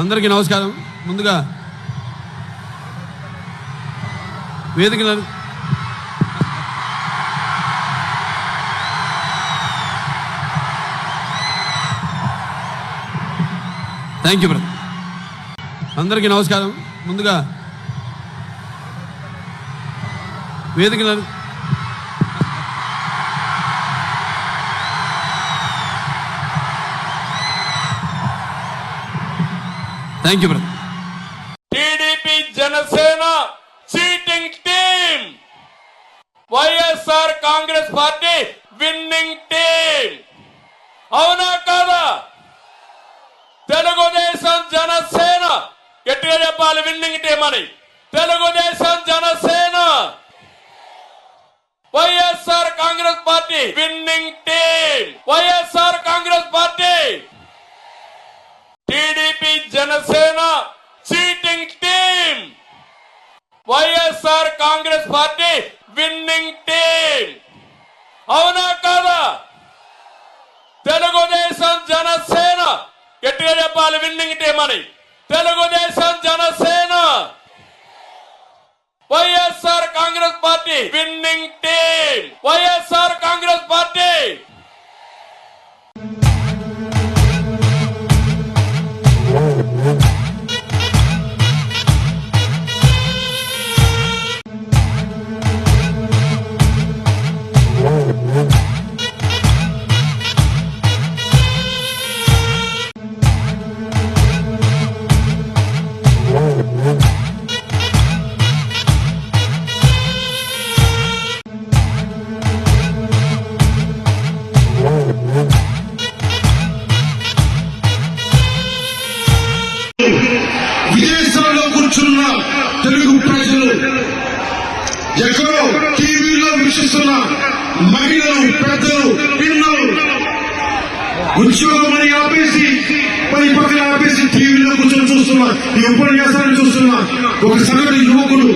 అందరికీ నమస్కారం. ముందుగా వేదిక థ్యాంక్ యూ బ్రదర్ అందరికీ నమస్కారం. ముందుగా వేదిక thank you brother TDP Janasena cheating team YSR Congress party winning team అవునా కాదా? తెలుగుదేశం జనసేన గట్టిగా చెప్పాలి విన్నింగ్ టీం అని. Telugu Desam Janasena. YSR Congress party winning team YSR Congress party Janasena cheating team YSR Congress party winning team అవునా కాదా? తెలుగుదేశం జనసేన. గట్టిగా చెప్పాలి winning team అని. Telugu Desam Janasena. YSR Congress party winning team YSR Congress party ఎక్కడో టీవీలో వీక్షిస్తున్న మహిళలు పెద్దలు పిల్లలు. ఉద్యోగం అని ఆపేసి పని పక్కన ఆపేసి టీవీలో కూర్చొని చూస్తున్నా ఈ ఉపన్యాసాన్ని చూస్తున్నా. ఒక సగటు యువకుడు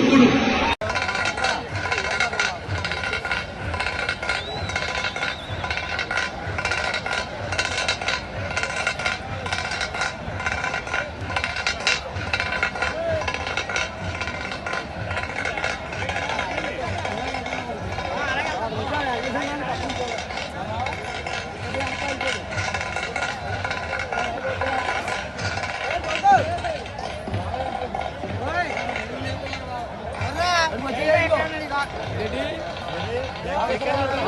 Thank you.